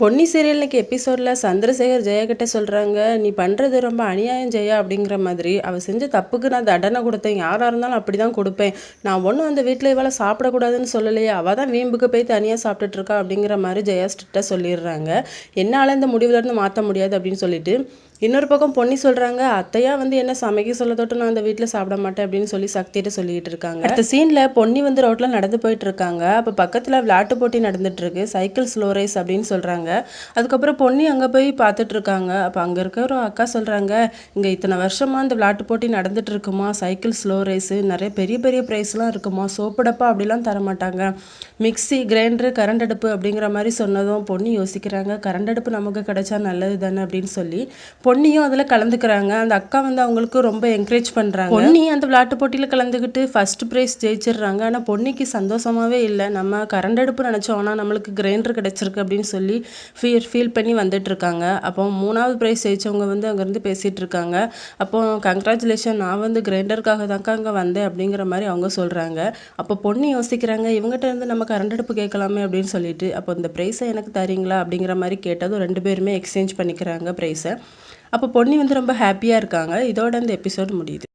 Ponni serial எபிசோடில் சந்திரசேகர் ஜெயா கிட்ட சொல்கிறாங்க நீ பண்ணுறது ரொம்ப அநியாயம் ஜெயா அப்படிங்கிற மாதிரி. அவள் செஞ்ச தப்புக்கு நான் தண்டனை கொடுத்தேன். யாராக இருந்தாலும் அப்படி தான் கொடுப்பேன். நான் ஒன்றும் அந்த வீட்டில் இவளை சாப்பிடக்கூடாதுன்னு சொல்லலையே. அவள் தான் வீம்புக்கு போய் தனியாக சாப்பிட்டுட்ருக்கா அப்படிங்கிற மாதிரி ஜெயா ஸ்ட்ரிக்டாக சொல்லிடுறாங்க. என்னால் இந்த முடிவுலேருந்து மாற்ற முடியாது அப்படின்னு சொல்லிட்டு இன்னொரு பக்கம் பொன்னி சொல்கிறாங்க அத்தையா வந்து என்ன சமைக்க சொல்ல தொட்டு நான் அந்த வீட்டில் சாப்பிட மாட்டேன் அப்படின்னு சொல்லி சக்திகிட்ட சொல்லிட்டு இருக்காங்க. அடுத்த சீனில் பொன்னி வந்து ரோட்டில் நடந்து போயிட்டு இருக்காங்க. அப்போ பக்கத்தில் விளையாட்டு போட்டி நடந்துட்டு இருக்கு. சைக்கிள் ஸ்லோ ரேஸ் அப்படின்னு சொல்கிறாங்க அதுக்கப்புறம் பொன்னி அங்கே போய் பார்த்துட்டு இருக்காங்க அப்போ அங்கே இருக்க ஒரு அக்கா சொல்கிறாங்க இங்கே இத்தனை வருஷமாக இந்த விளையாட்டு போட்டி நடந்துட்டு இருக்குமா சைக்கிள் ஸ்லோ ரேஸு நிறைய பெரிய பெரிய ப்ரைஸ்லாம் இருக்குமா? சோப்பு டப்பா அப்படிலாம் தர மாட்டாங்க மிக்ஸி கிரைண்டரு கரண்ட் அடுப்பு அப்படிங்கிற மாதிரி சொன்னதும் பொன்னி யோசிக்கிறாங்க. கரண்ட் அடுப்பு நமக்கு கிடைச்சா நல்லது தானே? அப்படின்னு சொல்லி பொன்னியும் அதில் கலந்துக்கிறாங்க. அந்த அக்கா வந்து அவங்களுக்கு ரொம்ப என்கரேஜ் பண்ணுறாங்க பொன்னி அந்த விளையாட்டு போட்டியில் கலந்துக்கிட்டு ஃபர்ஸ்ட் ப்ரைஸ் ஜெயிச்சிடுறாங்க. ஆனால் பொன்னிக்கு சந்தோஷமாகவே இல்லை. நம்ம கரண்ட் அடுப்பு நினச்சோம். ஆனால் நம்மளுக்கு கிரைண்டர் கிடச்சிருக்கு அப்படின்னு சொல்லி ஃபீல் ஃபீல் பண்ணி வந்துட்டுருக்காங்க. அப்போ மூணாவது ப்ரைஸ் ஜெயிச்சவங்க வந்து அங்கேருந்து பேசிகிட்டு இருக்காங்க அப்போ கங்க்ராச்சுலேஷன் நான் வந்து கிரைண்டருக்காக தான்க்கா அங்கே வந்தேன் அப்படிங்கிற மாதிரி அவங்க சொல்கிறாங்க அப்போ பொண்ணு யோசிக்கிறாங்க இவங்ககிட்ட இருந்து நம்ம கரண்ட் அடுப்பு கேட்கலாமே அப்படின்னு சொல்லிட்டு அப்போ இந்த ப்ரைஸை எனக்கு தரீங்களா அப்படிங்கிற மாதிரி கேட்டதும் ரெண்டு பேருமே எக்ஸ்சேஞ்ச் பண்ணிக்கிறாங்க ப்ரைஸை அப்போ பொன்னி வந்து ரொம்ப ஹாப்பியாக இருக்காங்க. இதோட இந்த எபிசோட் முடியுது.